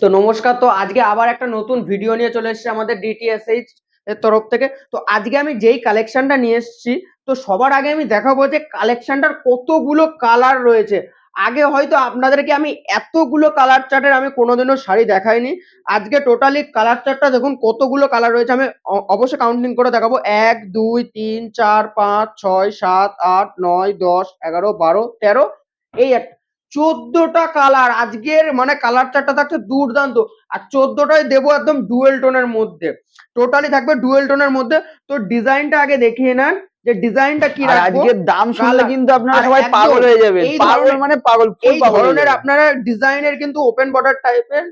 তো নমস্কার, তো আজকে আবার একটা নতুন ভিডিও নিয়ে চলে এসেছে আমাদের ডিটিএসএইচ এর তরফ থেকে। তো আজকে আমি যেই কালেকশনটা নিয়ে এসেছি, তো সবার আগে আমি দেখাবো যে কালেকশনটার কতগুলো কালার রয়েছে। আগে হয়তো আপনাদেরকে আমি এতগুলো কালার চার্টের আমি কোনোদিনও শাড়ি দেখাইনি। আজকে টোটালি কালার চার্টটা দেখুন কতগুলো কালার রয়েছে, আমি অবশ্যই কাউন্টিং করে দেখাবো। এক, দুই, তিন, চার, পাঁচ, ছয়, সাত, আট, নয়, দশ, এগারো, বারো, তেরো, এই এক চোদ্দটা কালার আজকের মানে কালার চারটা থাকছে দুর্দান্ত। আর চোদ্দটাই দেবো একদম ডুয়েল টোনের মধ্যে। টোটালি থাকবে ডুয়েল টোনের মধ্যে। তো ডিজাইনটা আগে দেখিয়ে নেন যে ডিজাইনটা কি আজকের দাম শুনলে কিন্তু আপনারা সবাই পাগল হয়ে যাবেন। এই পাগল ধরনের- মানে পাগল এই ধরনের আপনারা ডিজাইনের কিন্তু ওপেন বর্ডার টাইপের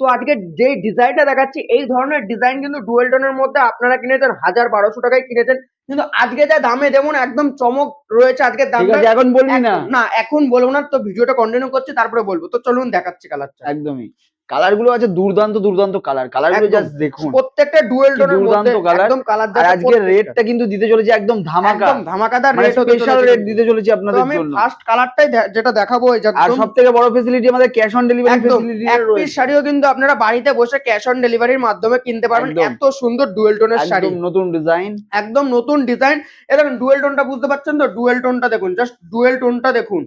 তো আজকে যে ডিজাইনটা দেখাচ্ছি এই ধরনের ডিজাইন কিন্তু ডুয়েল টোনের মধ্যে আপনারা কিনেছেন হাজার বারোশো টাকায় কিনেছেন। কিন্তু আজকে যা দামে যেমন একদম চমক রয়েছে আজকে আছে এখন বলবি না। না এখন বলব না তো ভিডিওটা কন্টিনিউ করছি তারপরে বলব। তো চলুন দেখাচ্ছি কালারটা একদমই। কালারগুলো আছে দুর্দান্ত দুর্দান্ত কালার। কালারগুলো জাস্ট দেখুন। প্রত্যেকটা ডুয়েল টোনের মধ্যে একদম কালার আর আজকে রেটটা কিন্তু দিতে চলেছে একদম ধামাকা। একদম ধামাকাদার রেট স্পেশাল রেট দিতে চলেছে আপনাদের আমি ফার্স্ট কালারটাই যেটা দেখাবো এই যে আর একদম সব থেকে বড় ফেসিলিটি আমাদের ক্যাশ অন ডেলিভারি একদম। ফেসিলিটি এক পিস শাড়িও কিন্তু আপনারা বাড়িতে বসে ক্যাশ অন ডেলিভারির মাধ্যমে কিনতে পারবেন। এত সুন্দর ডুয়েল টোনের শাড়ি। একদম নতুন ডিজাইন একদম নতুন ডিজাইন এ দেখুন ডুয়েল টোনটা বুঝতে পারছেন তো? ডুয়েল টোনটা দেখুন জাস্ট ডুয়েল টোনটা দেখুন।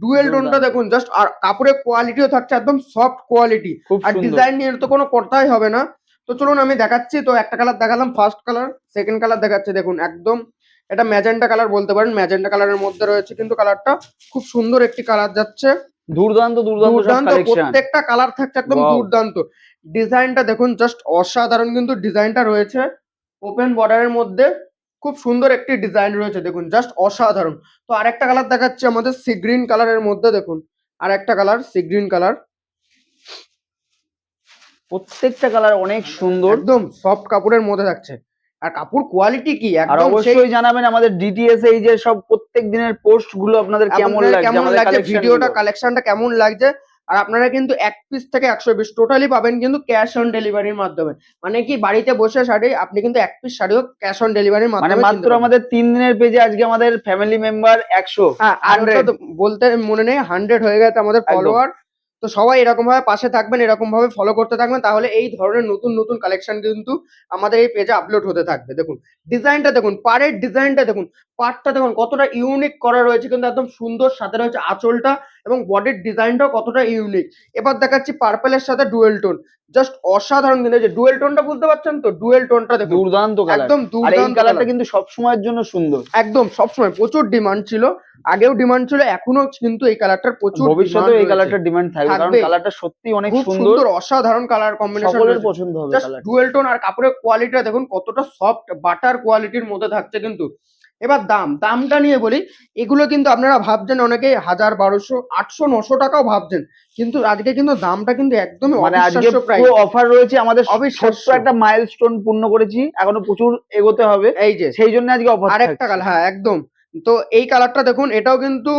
ডুয়েল টোনটা। দেখুন জাস্ট আর কাপড়ের কোয়ালিটিও থাকছে একদম সফট কোয়ালিটি আর ডিজাইন নিয়ে তো কোনো কথাই হবে না। তো চলুন আমি দেখাচ্ছি তো একটা কালার দেখালাম ফার্স্ট কালার সেকেন্ড কালার দেখাচ্ছি দেখুন একদম এটা ম্যাজেন্টা কালার বলতে পারেন ম্যাজেন্টা কালারের মধ্যে রয়েছে কিন্তু কালারটা খুব সুন্দর একটি কালার যাচ্ছে। দুর্দান্ত দুর্দান্ত প্রত্যেকটা কালার থাকছে একদম. দুর্দান্ত। ডিজাইনটা দেখুন জাস্ট অসাধারণ কিন্তু ডিজাইনটা রয়েছে। ওপেন বর্ডারের মধ্যে খুব সুন্দর একটি ডিজাইন রয়েছে দেখুন জাস্ট অসাধারণ। তো আরেকটা কালার দেখাচ্ছে আমাদের সি গ্রিন কালারের মধ্যে দেখুন আর একটা কালার সি গ্রিন কালার প্রত্যেকটা কালার অনেক সুন্দর। একদম সফট কাপড়ের মধ্যে থাকছে। আর কাপড় কোয়ালিটি কি আর একদম অবশ্যই জানাবেন আমাদের ডিটিএস এই যে সব প্রত্যেক দিনের পোস্টগুলো আপনাদের কেমন লাগছে কেমন লাগছে ভিডিওটা। কালেকশনটা কেমন লাগছে আর আপনারা কিন্তু এক পিস থেকে একশো পিস টোটালি পাবেন কিন্তু ক্যাশ অন ডেলিভারির মাধ্যমে। মানে কি বাড়িতে বসে শাড়ি আপনি কিন্তু এক পিস শাড়িও ক্যাশ অন ডেলিভারির মানে মাধ্যমে কিনতে মাত্র আমাদের তিন দিনের পেজে আজকে আমাদের ফ্যামিলি মেম্বার একশো হ্যাঁ আর ওটা 100 তো বলতে মনে নেই হান্ড্রেড হয়ে গেছে আমাদের। ফলোয়ার তো সবাই এরকম ভাবে পাশে থাকবেন এরকম ভাবে ফলো করতে থাকবেন তাহলে এই ধরনের নতুন নতুন কালেকশন কিন্তু আমাদের এই পেজে আপলোড হতে থাকবে। দেখুন ডিজাইনটা দেখুন পাড়ের ডিজাইনটা দেখুন পাড়টা দেখুন কতটা ইউনিক করা রয়েছে কিন্তু একদম সুন্দর সাথে রয়েছে আঁচলটা এবং বডির ডিজাইনটাও কতটা ইউনিক এবার দেখাচ্ছি পার্পেলের সাথে ডুয়েল টোন জাস্ট অসাধারণ কিন্তু যে ডুয়েল টোনটা বুঝতে পারছেন তো? ডুয়েল টোনটা দেখুন। দুর্দান্ত একদম দুর্দান্ত কালারটা কিন্তু সব সময়ের জন্য সুন্দর। একদম সবসময় প্রচুর ডিমান্ড ছিল। আগেও ডিমান্ড ছিল এখনও কিন্তু এই কালারটার প্রচুর ভবিষ্যতে এই কালারটার ডিমান্ড থাকবে কারণ কালারটা সত্যি অনেক সুন্দর। সুন্দর অসাধারণ কালার কম্বিনেশন সকলের পছন্দ হবে জাস্ট কালার ডুয়েল টোন আর কাপড়ের কোয়ালিটিটা দেখুন কতটা সফট বাটার কোয়ালিটির মধ্যে থাকছে কিন্তু। এবার দাম দামটা নিয়ে বলি এগুলো কিন্তু আপনারা ভাবছেন অনেকে হাজার বারোশো আটশো নশো টাকাও ভাবছেন কিন্তু আজকে কিন্তু দামটা কিন্তু একদমই মানে আজকে পুরো অফার রয়েছে আমাদের অবিশ্বাস্য। ছোট্ট একটা মাইলস্টোন পূর্ণ করেছি এখনও প্রচুর এগোতে হবে। এই যে। সেই জন্য আজকে অফার আরেকটা কালার হ্যাঁ একদম। তো এই কালারটা দেখুন এটাও কিন্তু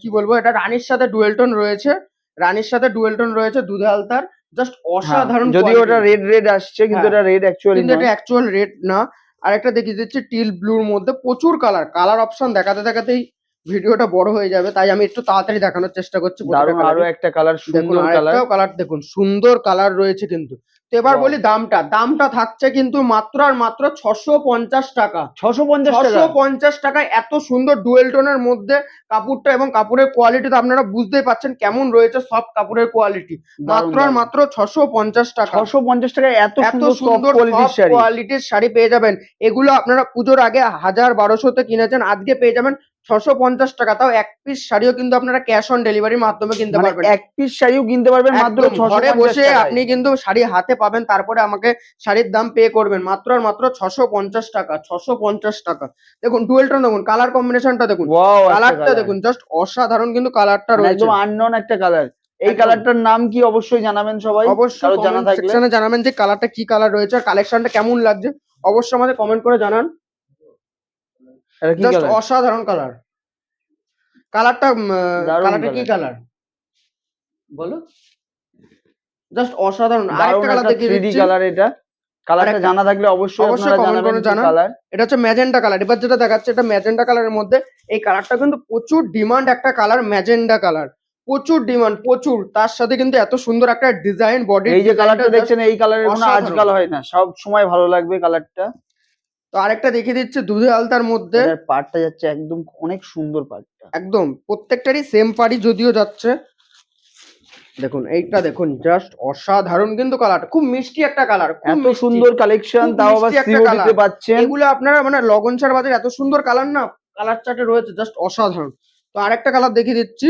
কি বলব এটা রানীর সাথে ডুয়েলটন রয়েছে। রানীর সাথে ডুয়েলটন রয়েছে দুধে আলতার জাস্ট অসাধারণ যদি এটা ওটা রেড রেড আসছে কিন্তু হ্যাঁ। এটা রেড অ্যাকচুয়ালি কিন্তু এটা অ্যাকচুয়াল রেড না। আর একটা দেখিয়ে দিচ্ছি টিল ব্লুর মধ্যে প্রচুর কালার কালার অপশন দেখাতে দেখাতেই ভিডিওটা বড় হয়ে যাবে তাই আমি একটু তাড়াতাড়ি দেখানোর চেষ্টা করছি দারুণ আরও একটা কালার দেখুন সুন্দর কালার আরেকটাও কালার দেখুন সুন্দর কালার রয়েছে কিন্তু। তো এবার বলি দামটা দামটা থাকছে কিন্তু মাত্র আর মাত্র ছশো পঞ্চাশ টাকা। ছশো পঞ্চাশ ছশো পঞ্চাশ টাকায় এত সুন্দর ডুয়েল টোনের মধ্যে কাপড়টা এবং কাপড়ের কোয়ালিটি তো আপনারা বুঝতেই পাচ্ছেন কেমন রয়েছে সব কাপড়ের কোয়ালিটি মাত্র আর মাত্র ছশো পঞ্চাশ টাকা। ছশো পঞ্চাশ টাকায় এত এত সুন্দর সুন্দর কোয়ালিটির শাড়ি। কোয়ালিটির শাড়ি পেয়ে যাবেন। এগুলো আপনারা পুজোর আগে হাজার বারোশোতে কিনেছেন আজকে পেয়ে যাবেন ছশো পঞ্চাশ টাকা তাও এক পিস শাড়িও কিন্তু আপনারা ক্যাশ অন ডেলিভারির মাধ্যমে কিনতে মানে পারবেন। এক পিস শাড়িও কিনতে পারবেন মাত্র ঘরে বসে আপনি কিন্তু শাড়ি হাতে পাবেন তারপরে আমাকে শাড়ির দাম পে করবেন। মাত্র আর মাত্র ছশো পঞ্চাশ টাকা ছশো পঞ্চাশ টাকা। দেখুন ডুয়েলটা দেখুন কালার কম্বিনেশনটা দেখুন। কালারটা দেখুন জাস্ট অসাধারণ কিন্তু কালারটা রয়েছে। মানে একদম আননোন একটা কালার এই। কালারটার নাম কি অবশ্যই জানাবেন সবাই? অবশ্যই জানা থাকলে। জানাবেন যে কালারটা কি কালার রয়েছে আর কালেকশনটা কেমন লাগছে। অবশ্যই আমাদের কমেন্ট করে জানান। এটা কি জাস্ট অসাধারণ কালার কালারটা কালারটা কি কালার বলো। জাস্ট অসাধারণ। আরেকটা কালার দেখিয়ে দিচ্ছি। কালার এটা। কালারটা জানা থাকলে অবশ্যই অবশ্যই আপনারা জানাবেন করে জানান। কালার এটা হচ্ছে ম্যাজেন্টা কালার এবার যেটা দেখাচ্ছে এটা ম্যাজেন্টা কালারের মধ্যে এই কালারটা কিন্তু প্রচুর ডিমান্ড একটা কালার ম্যাজেন্ডা কালার প্রচুর ডিমান্ড প্রচুর। তার সাথে কিন্তু এত সুন্দর একটা ডিজাইন বডি এই যে কালারটা দেখছেন এই কালারের কোনো আজকাল হয় না। সব সময় ভালো লাগবে কালারটা তো আরেকটা দেখিয়ে দিচ্ছে দুধে আলতার মধ্যে। পাটটা যাচ্ছে একদম অনেক সুন্দর পাটটা একদম প্রত্যেকটারই সেম পাড়ি যদিও যাচ্ছে। দেখুন এইটা দেখুন জাস্ট অসাধারণ কিন্তু কালার খুব মিষ্টি একটা কালার এত সুন্দর কালেকশন তাও আবার সিওডিতে পাচ্ছেন। এগুলো আপনারা মানে লগন ছাড় বাজার এত সুন্দর কালার না কালার চার্টে রয়েছে জাস্ট অসাধারণ। তো আরেকটা কালার দেখিয়ে দিচ্ছি।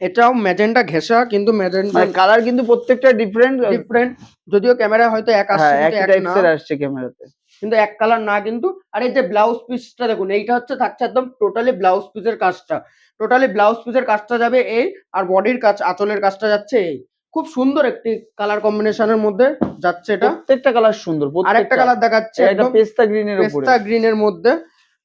এটাও ম্যাজেন্টা ঘেঁষা কিন্তু ম্যাজেন্টা কালার কিন্তু প্রত্যেকটা ডিফারেন্ট ডিফারেন্ট যদিও ক্যামেরা হয়তো এক আসছে হ্যাঁ এক না। টাইপসের আসছে ক্যামেরাতে কিন্তু এক কালার না কিন্তু আর এই যে ব্লাউজ পিসটা দেখুন এইটা হচ্ছে থাকছে একদম টোটালি ব্লাউজ পিসের কাজটা। টোটালি ব্লাউজ পিসের কাজটা যাবে এই আর বডির কাজ আঁচলের কাজটা যাচ্ছে এই। খুব সুন্দর একটি কালার কম্বিনেশনের মধ্যে যাচ্ছে এটা। প্রত্যেকটা কালার সুন্দর আর একটা কালার দেখাচ্ছে এটা পেস্তা গ্রিনের উপরে। পেস্তা গ্রিনের মধ্যে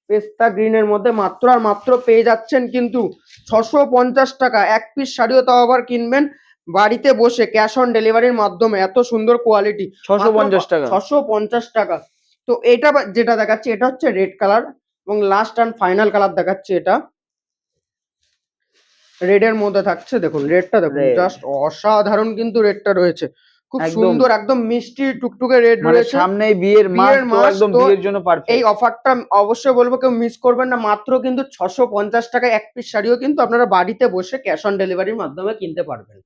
পেস্তা গ্রিনের মধ্যে মাত্র আর মাত্র পেয়ে যাচ্ছেন কিন্তু ছশো পঞ্চাশ টাকা। এক পিস শাড়িও তাও আবার কিনবেন বাড়িতে বসে ক্যাশ অন ডেলিভারির মাধ্যমে। এত সুন্দর কোয়ালিটি ছশো পঞ্চাশ টাকা। ছশো পঞ্চাশ টাকা। তো এটা যেটা দেখাচ্ছে এটা হচ্ছে রেড কালার এবং লাস্ট অ্যান্ড ফাইনাল কালার দেখাচ্ছে এটা। রেড এর মধ্যে থাকছে দেখুন রেডটা দেখুন জাস্ট অসাধারণ কিন্তু রেডটা রয়েছে। খুব সুন্দর একদম মিষ্টি টুকটুকে রেড মানে রয়েছে। সামনেই বিয়ের মাস তো একদম বিয়ের জন্য পারফেক্ট এই অফারটা অবশ্যই বলব কেউ মিস করবেন না। মাত্র কিন্তু ছশো পঞ্চাশ টাকায় এক পিস শাড়িও কিন্তু আপনারা বাড়িতে বসে ক্যাশ অন ডেলিভারির মাধ্যমে কিনতে পারবেন।